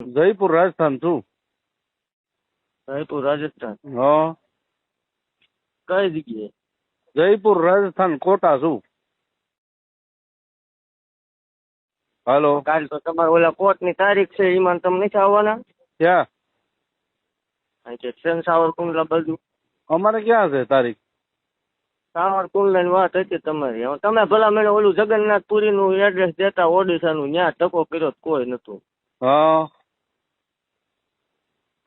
જયપુર રાજસ્થાન છું. જયપુર રાજસ્થાન? હા. કઈ જગ્યાએ? જયપુર રાજસ્થાન કોટા છું. હાલો. કાલ તો તમારે ઓલા કોર્ટની તારીખ છે એમાં તમે નથી આવવાના? ક્યાં? કારણ ટ્રેન સાવરકુંડલા બાજુ. અમારે ક્યાં છે તારીખ? સાવરકુંડલા ની વાત હતી તમારી. હવે તમે ભલા મને ઓલું જગન્નાથપુરી નું એડ્રેસ દેતા ઓડિશા નું ત્યાં ટકો કર્યો કોઈ નતું હા.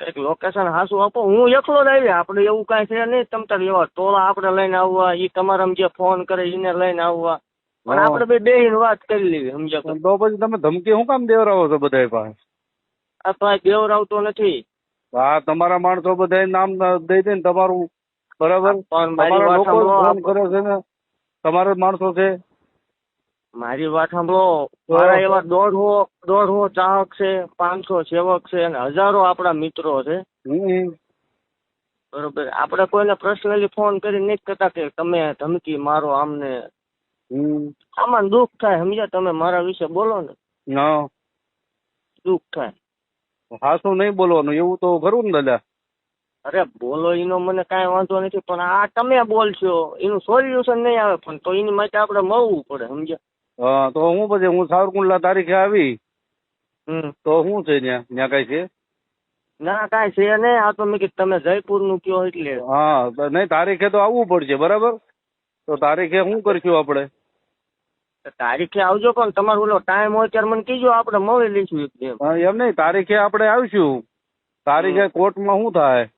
કંઈક લોકેશન હાસું આપો. હું એકલો જ આવ્યા. આપણે એવું કાંઈ છે નહીં તમ તાર એવા ટોળા આપણે લઈને આવવા ઈ તમારા જે ફોન કરે એને લઈને આવવા. પણ આપણે બે બે વાત કરી લેવી સમજ્યા તો. પછી તમે ધમકી શું કામ દેવરાવો છો બધા પાસે? આ તો દેવરાવતો નથી. હા તમારા માણસો બધા નામ દઈ દે ને તમારું. બરાબર? મારી તમારા લોકો ફોન કરે છે ને. તમારા માણસો છે. મારી વાત સાંભળો મારા એવા દોઢસો દોઢસો ચાહક છે પાંચસો સેવક છે અને હજારો આપણા મિત્રો છે. બરોબર. આપણે કોઈને પર્સનલી ફોન કરી નથી કરતા કે તમે ધમકી મારો આમને. આમાં દુઃખ થાય સમજ્યા તમે મારા વિશે બોલો ને. દુઃખ થાય. હાસું નહીં બોલવાનું એવું તો ખરું ને દાદા? અરે બોલો એનો મને કાંઈ વાંધો નથી પણ આ તમે બોલશો એનું સોલ્યુશન નહીં આવે પણ તો એની માટે આપણે મળવું પડે સમજ્યા? તો હું પછી હું સાવરકુંડલા તારીખે આવી. તો શું છે ત્યાં ત્યાં કઈ છે? ના કાંઈ છે નહીં. આ તો મેં કીધું તમે જયપુરનું કયો એટલે. હા નહીં તારીખે તો આવવું પડશે બરાબર? તો તારીખે શું કરશું આપણે? તારીખે આવજો પણ તમારો ઓલો ટાઈમ હોય ત્યારે મને કીજો આપણે મળી લઈશું એમ નહીં તારીખે આપણે આવીશું. તારીખે કોર્ટમાં શું થાય?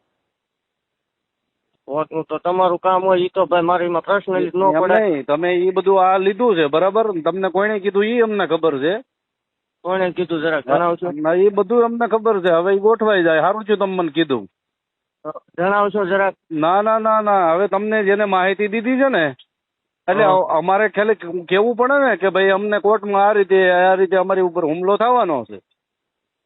કોર્ટનું તો તમારું કામ હોય એ તો ભાઈ મારે એમાં પર્સનલી ન એમ પડે. નહીં તમે એ બધું આ લીધું છે બરાબર? તમને કોઈને કીધું એ અમને ખબર છે? કોણે કીધું જરાક જણાવશો? ના, એ બધું અમને ખબર છે હવે ઈ ગોઠવાઈ જાય સારું છે તમે મને કીધું જણાવશો જરાક ના ના ના ના હવે તમને જેને માહિતી દીધી છે ને એટલે હા. અમારે ખાલી કેવું પડે ને કે ભાઈ અમને કોર્ટમાં આ રીતે આ રીતે અમારી ઉપર હુમલો થવાનો છે.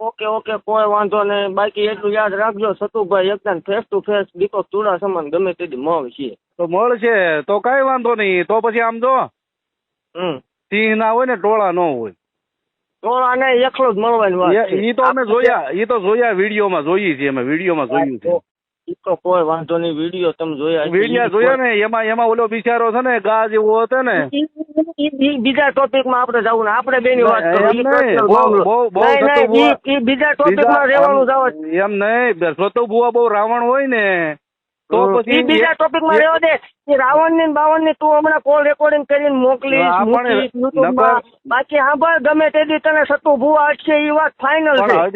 ઓકે ઓકે કોઈ વાંધો નહીં. બાકી એટલું યાદ રાખજો સતુભાઈ એકદમ ફેસ ટુ ફેસ દીપક ચૂડા સમાન ગમે તેથી મળ છીએ તો મળશે. તો કઈ વાંધો નહીં. તો પછી આમ જો હમ. સિંહ ના હોય ને ટોળા ન હોય. ટોળા ને એકલો જ મળવાની વાત છે. ઈ તો અમે જોયા એ તો જોયા વિડીયોમાં જોઈએ છીએ અમે વિડીયોમાં જોયું છે. તો કોઈ વાંધો નહીં વીડિયો તમે જોયા વીડિયો જોયા ને એમાં એમાં ઓલો બિચારો છે ને ગા જેવો હતો ને. ઈ- ઈ- ઈ બીજા ટોપિકમાં આપણે જવું ને આપણે વાત એમ નહીં. બહુ- મામલો. બહુ- બીજા ટોપિકમાં રહેવાનું જાવ એમ નહીં રાવણ હોય ને. તો પછી બીજા ટોપિકમાં રહેવા દે. રાવણની બાવણની તું હમણાં કોલ રેકોર્ડિંગ કરીને મોકલીશ બાકી હા ગમે તે દી તને સતુ ભૂવા અટશે ઈ વાત ફાઇનલ છે.